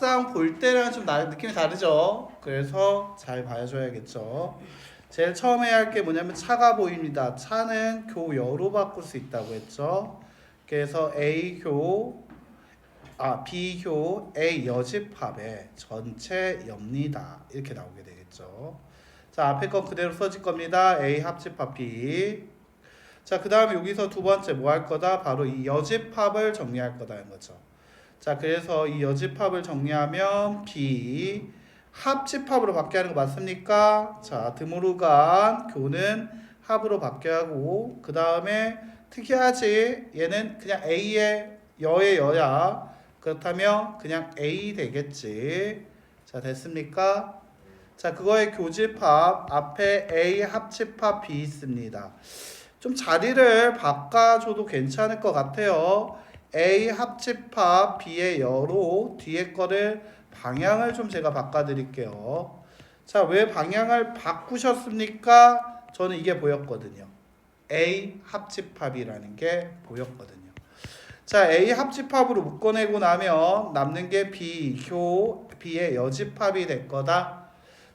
막상 볼 때랑 좀 나, 느낌이 다르죠. 그래서 잘 봐줘야겠죠. 제일 처음 해야 할 게 뭐냐면 차가 보입니다. 차는 교여로 바꿀 수 있다고 했죠. 그래서 A교 아 B교 A 여집합의 전체 엽니다. 이렇게 나오게 되겠죠. 자 앞에 거 그대로 써질 겁니다. A 합집합 B. 자 그 다음에 여기서 두 번째 뭐 할 거다? 바로 이 여집합을 정리할 거다는 거죠. 자 그래서 이 여집합을 정리하면 B 합집합으로 바뀌어 하는 거 맞습니까? 자 드모르간 교는 합으로 바뀌어 하고 그 다음에 특이하지? 얘는 그냥 A의 여의 여야. 그렇다면 그냥 A 되겠지. 자 됐습니까? 자 그거의 교집합 앞에 A 합집합 B 있습니다. 좀 자리를 바꿔줘도 괜찮을 것 같아요 A 합집합 B의 여로 뒤에 거를 방향을 좀 제가 바꿔드릴게요 자 왜 방향을 바꾸셨습니까? 저는 이게 보였거든요 A 합집합이라는 게 보였거든요. 자, A 합집합으로 묶어내고 나면 남는 게 B, 효, B의 여집합이 될 거다.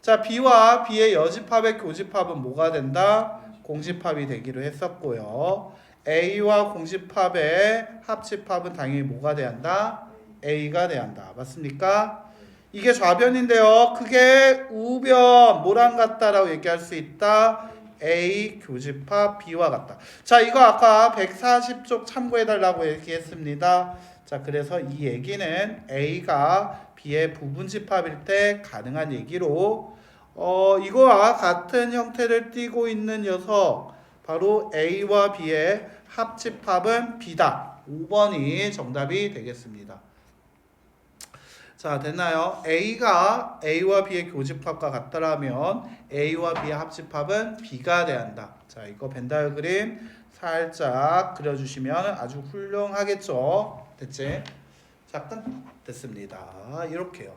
자, B와 B의 여집합의 교집합은 뭐가 된다? 공집합이 되기로 했었고요. A와 공집합의 합집합은 당연히 뭐가 돼야 한다? A가 돼야 한다. 맞습니까? 이게 좌변인데요. 그게 우변, 모랑 같다라고 얘기할 수 있다. A 교집합 B와 같다. 자, 이거 아까 140쪽 참고해 달라고 얘기했습니다. 자, 그래서 이 얘기는 A가 B의 부분 집합일 때 가능한 얘기로 어, 이거와 같은 형태를 띠고 있는 녀석 바로 A와 B의 합집합은 B다. 5번이 정답이 되겠습니다. 자 됐나요? A가 A와 B의 교집합과 같다라면 A와 B의 합집합은 B가 돼야 한다. 자 이거 벤다이어 그림 살짝 그려주시면 아주 훌륭하겠죠. 됐지? 자 끝. 됐습니다. 이렇게요.